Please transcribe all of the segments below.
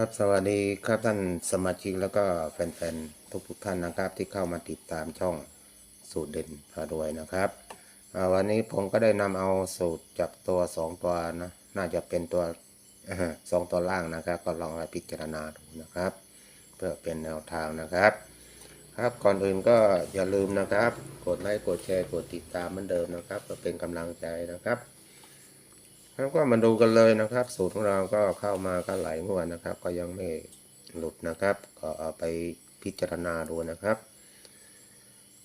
ครับสวัสดีครับท่านสมาชิกแล้วก็แฟนๆทุกๆท่านนะครับ ที่เข้ามาติดตามช่องสูตรเด่นพารวยนะครับวันนี้ผมก็ได้นำเอาสูตรจับตัวสองตัวนะน่าจะเป็นตัวสองตัวล่างนะครับ ก็ลองไปพิจารณาดูนะครับ เพื่อเป็นแนวทางนะครับ ครับก่อนอื่นก็อย่าลืมนะครับ กดไลค์กดแชร์กดติดตามเหมือนเดิมนะครับเพื่อเป็นกำลังใจนะครับ ครับก็มาดูกันเลยนะครับ สูตรของเราก็เข้ามาก็หลายงวดนะครับ ก็ยังไม่หลุดนะครับ ก็เอาไปพิจารณาดูนะครับ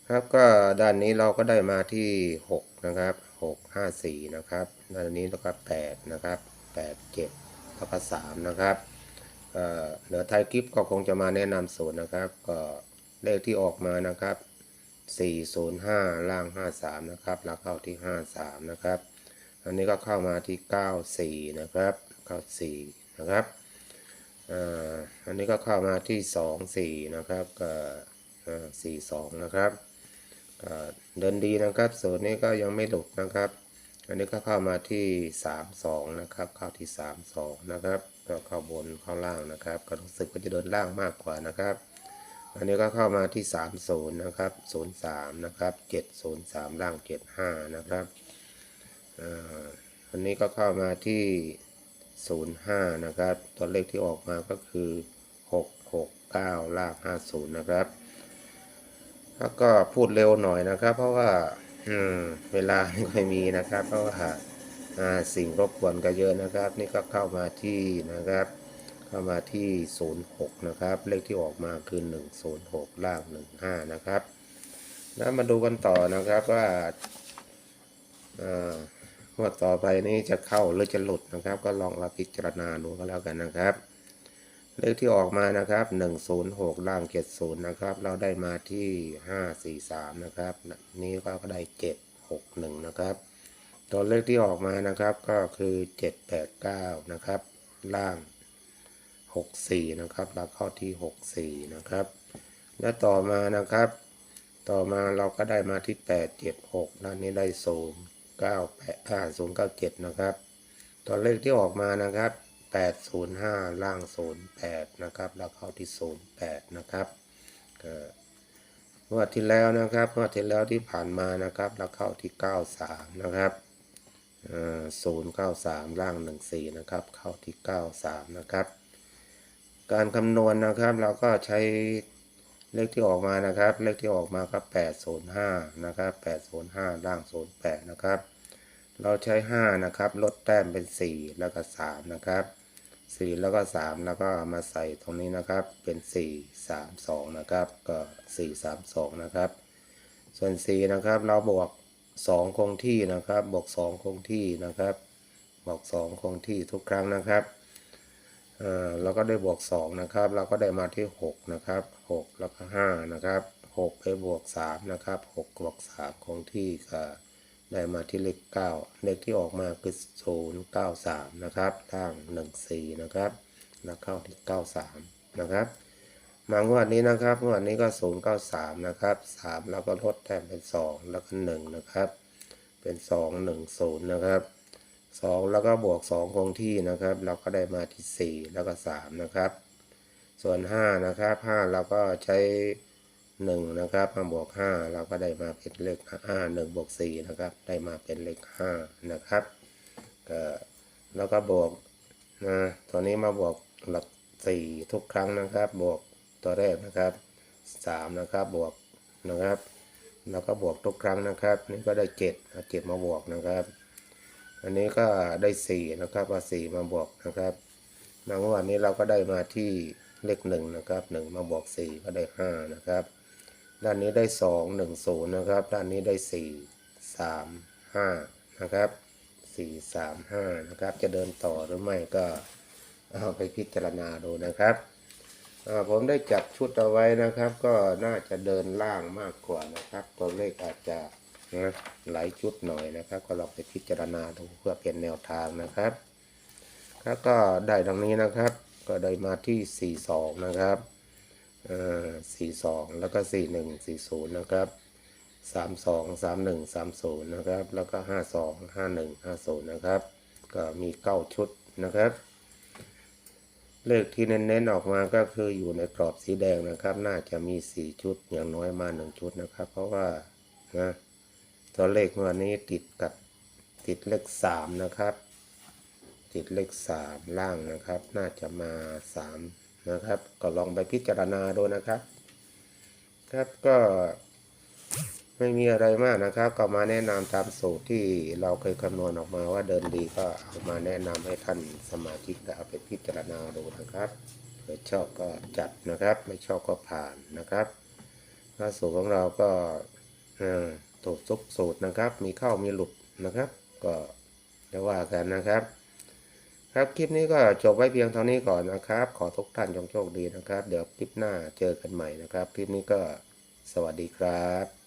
ครับก็ด้านนี้เราก็ได้มาที่ 6 นะครับ 6 5 4 นะครับด้านนี้แล้วก็8นะครับ 8 7แล้วก็3นะครับเอ่อเหลือไทยกิฟก็คงจะมาแนะนำสูตรนะครับ ก็เลขที่ออกมานะครับ 405 ล่าง 53 นะครับแล้วเข้าที่ 53 นะครับ อันนี้ก็เข้ามาที่ 94 นะครับ 94 นะครับอันนี้ก็เข้ามาที่ 24 นะครับก็อ่า42 นะครับเดินดีนะครับส่วนนี้ก็ยังไม่หลุดนะครับ อันนี้ก็เข้ามาที่ 32 นะครับ เข้าที่ 32 นะครับก็เข้าบนเข้าล่างนะครับ ก็รู้สึกว่าจะเดินล่างมากกว่านะครับ อันนี้ก็เข้ามาที่ 30 นะครับ 03 นะครับ 703 ล่าง 75 นะครับ อ่าอันนี้ก็เข้ามาที่ 05 นะครับ ตัวเลขที่ออกมาก็คือ 669 ลาก 50 นะครับ แล้วก็พูดเร็วหน่อยนะครับ เพราะว่าอืมเวลาไม่ค่อยมีนะครับ เพราะว่าอ่าสิ่งรบกวนก็เยอะนะครับ นี่ก็เข้ามาที่นะครับเข้ามาที่ 06 นะครับ เลขที่ออกมาคือ 106 ล่าง 15 นะครับ แล้วมาดูกันต่อนะครับว่า อ่าต่อไปนี้จะเข้าหรือจะหลุดนะครับ ก็ลองมาพิจารณาดูก็แล้วกันนะครับเลขที่ออกมานะครับ106ล่าง70นะครับ เราได้มาที่ 543นะครับนี้ก็ได้ 761นะครับตัวเลขที่ออกมานะครับก็คือ 789นะครับ ล่าง 64นะครับเราเข้าที่ 64นะครับและต่อมานะครับ ต่อมาเราก็ได้มาที่ 876ด้านนี้ได้0 9 8 5 0 9 7นะครับตัวเลขที่ออกมานะครับ805ล่าง08นะครับ แล้วเข้าที่08นะครับก็งวดที่แล้วนะครับงวดที่แล้วที่ผ่านมานะครับ แล้วเข้าที่93นะครับอ่า093ล่าง14นะครับ เข้าที่93นะครับ การคำนวณนะครับเราก็ใช้ เลขที่ออกมานะครับ เลขที่ออกมาก็805นะครับ805ล่าง08นะครับ เราใช้ 5 นะครับ ลดแต้มเป็น 4 แล้วก็ 3 นะครับ 4 แล้วก็ 3 แล้วก็มาใส่ตรงนี้นะครับ เป็น 4 3 2 นะครับ ก็ 4 3 2 นะครับ ส่วน 4 นะครับ เราบวก 2 คงที่นะครับ บวก 2 คงที่นะครับ บวก 2 คงที่ทุกครั้งนะครับ เราก็ได้บวก 2 นะครับ เราก็ได้มาที่ 6 นะครับ 6 แล้วก็ 5 นะครับ 6 ไปบวก 3 นะครับ 6 บวก 3 คงที่ก็ได้มาที่เลข 9 เลขที่ออกมาคือ 093 นะครับล่าง14 นะครับ แล้วเข้าที่ 93 นะครับ มางวดนี้นะครับงวดนี้ก็ 093 นะครับ 3 แล้วก็ลดแต้มเป็น 2 แล้วก็ 1 นะครับ เป็น 2 1 0 นะครับ สองแล้วก็บวกสองคงที่นะครับ เราก็ได้มาที่สี่แล้วก็สามนะครับ ส่วนห้านะครับห้าเราก็ใช้หนึ่งนะครับมาบวกห้าเราก็ได้มาเป็นเลขห้าหนึ่งบวกสี่นะครับ ได้มาเป็นเลขห้านะครับก็แล้วก็บวกนะตัวนี้มาบวกหลักสี่ทุกครั้งนะครับ บวกตัวแรกนะครับสามนะครับบวกนะครับ แล้วก็บวกทุกครั้งนะครับ นี่ก็ได้เจ็ดเอาเจ็ดมาบวกนะครับ อันนี้ก็ได้สี่นะครับเอาสี่มาบวกนะครับมางวันนี้เราก็ได้มาที่เลขหนึ่งนะครับหนึ่งมาบวกสี่ก็ได้ห้านะครับด้านนี้ได้สองหนึ่งศูนย์นะครับด้านนี้ได้สี่สามห้านะครับสี่สามห้านะครับจะเดินต่อหรือไม่ก็เอาไปพิจารณาดูนะครับผมได้จัดชุดเอาไว้นะครับ ก็น่าจะเดินล่างมากกว่านะครับ ตัวเลขอาจจะ นะหลายชุดหน่อยนะครับ ก็ลองไปพิจารณาดูเพื่อเป็นแนวทางนะครับแล้วก็ได้ดังนี้นะครับ ก็ได้มาที่ 42 นะครับเอ่อ42 แล้วก็ 41 40 นะครับ 32 31 30 นะครับ แล้วก็ 52 51 50 นะครับ ก็มี 9 ชุดนะครับ เลขที่เน้นๆออกมาก็คืออยู่ในกรอบสีแดงนะครับ น่าจะมีสี่ชุดอย่างน้อยมาหนึ่งชุดนะครับ เพราะว่านะ ตัวเลขเมื่อนี้ติดกับติดเลขสามนะครับ ติดเลขสามล่างนะครับ น่าจะมาสามนะครับ ก็ลองไปพิจารณาดูนะครับ ครับก็ไม่มีอะไรมากนะครับ ก็มาแนะนำตามสูตรที่เราเคยคำนวณออกมาว่าเดินดีก็เอามาแนะนำให้ท่านสมาชิกได้เอาไปพิจารณาดูนะครับเผื่อชอบก็จัดนะครับ ไม่ชอบก็ผ่านนะครับถ้าสูตรของเราก็อ่อ ตกซุกสูตรนะครับ มีเข้ามีหลุดนะครับ ก็จะว่ากันนะครับ ครับคลิปนี้ก็จบไว้เพียงเท่านี้ก่อนนะครับ ขอทุกท่านจงโชคดีนะครับ เดี๋ยวคลิปหน้าเจอกันใหม่นะครับ คลิปนี้ก็สวัสดีครับ